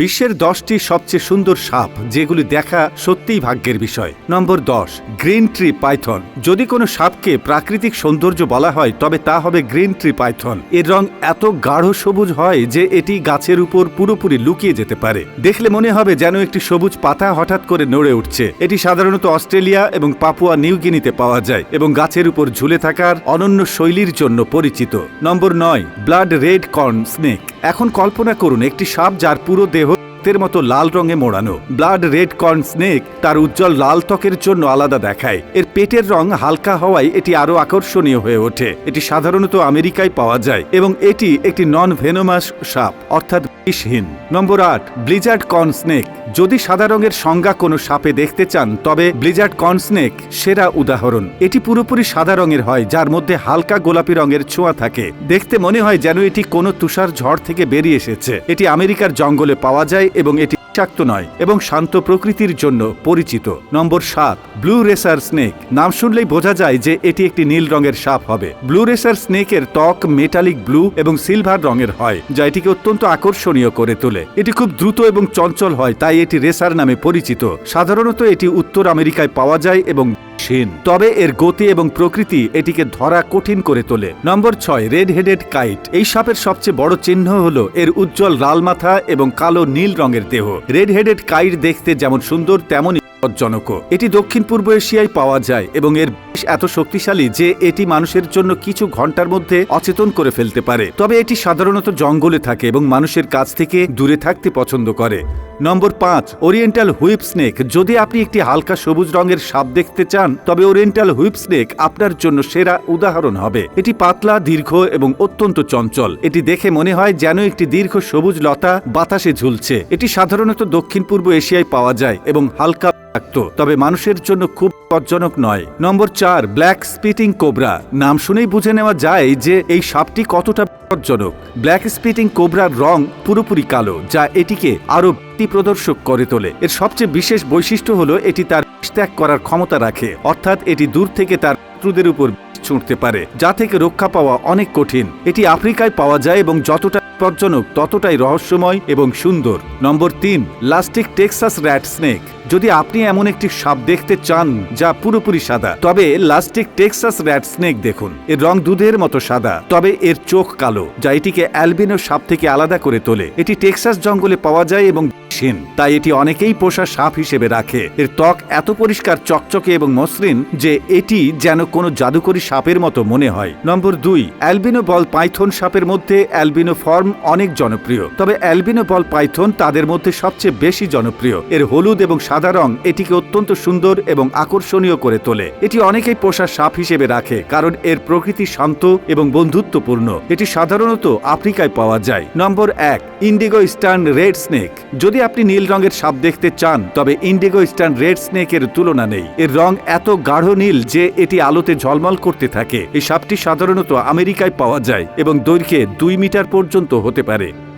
বিশ্বের দশটি সবচেয়ে সুন্দর সাপ, যেগুলি দেখা সত্যিই ভাগ্যের বিষয়। নম্বর দশ, গ্রিন ট্রি পাইথন। যদি কোনো সাপকে প্রাকৃতিক সৌন্দর্য বলা হয়, তবে তা হবে গ্রিন ট্রি পাইথন। এর রং এত গাঢ় সবুজ হয় যে এটি গাছের উপর পুরোপুরি লুকিয়ে যেতে পারে। দেখলে মনে হবে যেন একটি সবুজ পাতা হঠাৎ করে নড়ে উঠছে। এটি সাধারণত অস্ট্রেলিয়া এবং পাপুয়া নিউগিনিতে পাওয়া যায় এবং গাছের উপর ঝুলে থাকার অনন্য শৈলীর জন্য পরিচিত। নম্বর নয়, ব্লাড রেড কর্ন স্নেক। এখন কল্পনা করুন একটি সাপ যার পুরো দেহ রক্তের মতো লাল রঙে মোড়ানো। ব্লাড রেড কর্ন স্নেক তার উজ্জ্বল লাল ত্বকের জন্য আলাদা দেখায়। এর পেটের রং হালকা হওয়ায় এটি আরও আকর্ষণীয় হয়ে ওঠে। এটি সাধারণত আমেরিকায় পাওয়া যায় এবং এটি একটি নন ভেনোমাস সাপ, অর্থাৎ বিষহীন। নম্বর আট ব্লিজার্ড কর্ন স্নেক যদি সাদা রঙের সংজ্ঞা কোনো সাপে দেখতে চান, তবে ব্লিজার্ড কর্ন স্নেক সেরা উদাহরণ। এটি পুরোপুরি সাদা রঙের হয়, যার মধ্যে হালকা গোলাপি রঙের ছোঁয়া থাকে। দেখতে মনে হয় যেন এটি কোনো তুষার ঝড় থেকে বেরিয়ে এসেছে। এটি আমেরিকার জঙ্গলে পাওয়া যায় এবং এটি বিষাক্ত নয় এবং শান্ত প্রকৃতির জন্য পরিচিত। নম্বর সাত, ব্লু রেসার স্নেক। নাম শুনলেই বোঝা যায় যে এটি একটি নীল রঙের সাপ হবে। ব্লু রেসার স্নেকের ত্বক মেটালিক ব্লু এবং সিলভার রঙের হয়, যা এটিকে অত্যন্ত আকর্ষণীয় করে তোলে। এটি খুব দ্রুত এবং চঞ্চল হয়, তাই এটি রেসার নামে পরিচিত। সাধারণত এটি উত্তর আমেরিকায় পাওয়া যায় এবং ক্ষীণ তবে এর গতি এবং প্রকৃতি এটিকে ধরা কঠিন করে তোলে। নম্বর ছয় রেড হেডেড কাইট। এই সাপের সবচেয়ে বড় চিহ্ন হল এর উজ্জ্বল লাল মাথা এবং কালো নীল রঙের দেহ। রেড হেডেড কাইট দেখতে যেমন সুন্দর, তেমনই বিপজ্জনকও এটি দক্ষিণ পূর্ব এশিয়ায় পাওয়া যায় এবং এর বিষ এত শক্তিশালী যে এটি মানুষের জন্য কিছু ঘণ্টার মধ্যে অচেতন করে ফেলতে পারে। তবে এটি সাধারণত জঙ্গলে থাকে এবং মানুষের কাছ থেকে দূরে থাকতে পছন্দ করে। নম্বর পাঁচ, ওরিয়েন্টাল হুইপ স্নেক। যদি আপনি একটি হালকা সবুজ রঙের সাপ দেখতে চান, তবে ওরিয়েন্টাল হুইপ স্নেক আপনার জন্য সেরা উদাহরণ হবে। এটি পাতলা, দীর্ঘ এবং অত্যন্ত চঞ্চল। এটি দেখে মনে হয় যেন একটি দীর্ঘ সবুজ লতা বাতাসে ঝুলছে। এটি সাধারণত দক্ষিণ পূর্ব এশিয়ায় পাওয়া যায় এবং হালকা বিষাক্ত, তবে মানুষের জন্য খুব বিপজ্জনক নয়। নম্বর চার ব্ল্যাক স্পিটিং কোবরা। নাম শুনেই বুঝে নেওয়া যায় যে এই সাপটি কতটা বিপজ্জনক ব্ল্যাক স্পিটিং কোবরার রং পুরোপুরি কালো যা এটিকে আরও ভীতি প্রদর্শক করে তোলে। এর সবচেয়ে বিশেষ বৈশিষ্ট্য হলো এটি তার ত্যাগ করার ক্ষমতা রাখে অর্থাৎ এটি দূর থেকে তার শত্রুদের উপর ছুঁড়তে পারে যা থেকে রক্ষা পাওয়া অনেক কঠিন। এটি আফ্রিকায় পাওয়া যায় এবং যতটা বিপজ্জনক, ততটাই রহস্যময় এবং সুন্দর। নম্বর তিন লাস্টিক টেক্সাস র্যাট স্নেক। যদি আপনি এমন একটি সাপ দেখতে চান, যা পুরোপুরি সাদা, তবে লাস্টিক টেক্সাস র্যাট স্নেক দেখুন। এর রং দুধের মতো সাদা, তবে এর চোখ কালো, যা এটিকে অ্যালবিনো সাপ থেকে আলাদা করে তোলে। এটি টেক্সাস জঙ্গলে পাওয়া যায় এবং বিষহীন তাই এটি অনেকেই পোষা সাপ হিসেবে রাখে। এর ত্বক এত পরিষ্কার, চকচকে এবং মসৃণ, যে এটি যেন কোনো জাদুকরী সাপের মতো মনে হয়। নম্বর দুই, অ্যালবিনো বল পাইথন সাপের মধ্যে অ্যালবিনো ফর্ম অনেক জনপ্রিয়। তবে অ্যালবিনো বল পাইথন তাদের মধ্যে সবচেয়ে বেশি জনপ্রিয়। এর হলুদ এবং সাদা রং এটিকে অত্যন্ত সুন্দর এবং আকর্ষণীয় করে তোলে। এটি অনেকেই পোষা সাপ হিসেবে রাখে, কারণ এর প্রকৃতি শান্ত এবং বন্ধুত্বপূর্ণ। এটি সাধারণত আফ্রিকায় পাওয়া যায়। নম্বর এক, ইন্ডিগো স্টার্ন রেড স্নেক। যদি আপনি নীল রঙের সাপ দেখতে চান, তবে ইন্ডিগো স্টার্ন রেড স্নেকের তুলনা নেই। এর রং এত গাঢ় নীল যে এটি আলোতে ঝলমল করতে থাকে। এই সাপটি সাধারণত আমেরিকায় পাওয়া যায় এবং দৈর্ঘ্যে দুই মিটার পর্যন্ত হতে পারে।